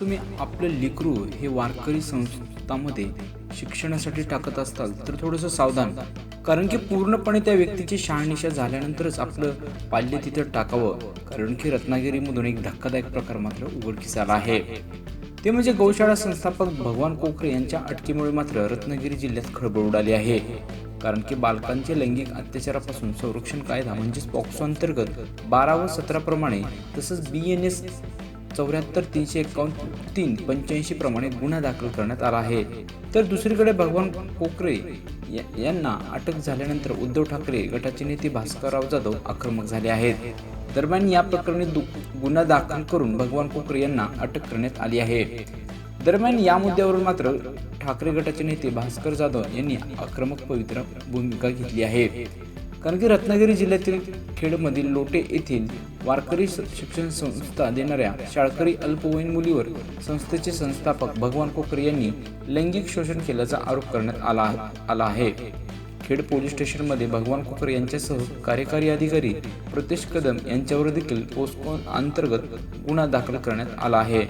तुम्ही आपलं लेकरू हे वारकरी संस्थामध्ये शिक्षणासाठी टाकत असाल तर थोडंसं सावधान. कारण की पूर्णपणे त्या व्यक्तीची शहानिशा झाल्यानंतरच आपलं पाल्य तिथं टाकावं. कारण की रत्नागिरीमधून एक धक्कादायक प्रकार मात्र उघडकीस आला आहे. ते म्हणजे गौशाळा संस्थापक भगवान कोकरे यांच्या अटकेमुळे मात्र रत्नागिरी जिल्ह्यात खळबळ उडाली आहे. कारण की बालकांचे लैंगिक अत्याचारापासून संरक्षण कायदा म्हणजेच पॉक्सो अंतर्गत बारा व सतरा प्रमाणे तसंच बी एन एस चौऱ्याहत्तर तीनशे एकावन्न तीन पंच्याऐंशी प्रमाणे गुन्हा दाखल करण्यात आला आहे. तर दुसरीकडे भगवान कोकरे यांना अटक झाल्यानंतर उद्धव ठाकरे गटाचे नेते भास्करराव जाधव आक्रमक झाले आहेत. दरम्यान या प्रकरणी दु- गुन्हा दाखल करून भगवान कोकरे यांना अटक करण्यात आली आहे. दरम्यान या मुद्द्यावरून मात्र ठाकरे गटाचे नेते भास्कर जाधव यांनी आक्रमक पवित्र भूमिका घेतली आहे. कारण की रत्नागिरी जिल्ह्यातील खेडमधील लोटे येथील वारकरी शिक्षण संस्था देणाऱ्या शाळकरी अल्पवयीन मुलीवर संस्थेचे संस्थापक भगवान कोकरे यांनी लैंगिक शोषण केल्याचा आरोप करण्यात आला आला आहे. खेड पोलीस स्टेशनमध्ये भगवान कोकरे यांच्यासह कार्यकारी अधिकारी प्रतेश कदम यांच्यावर देखील पोस्को अंतर्गत गुन्हा दाखल करण्यात आला आहे.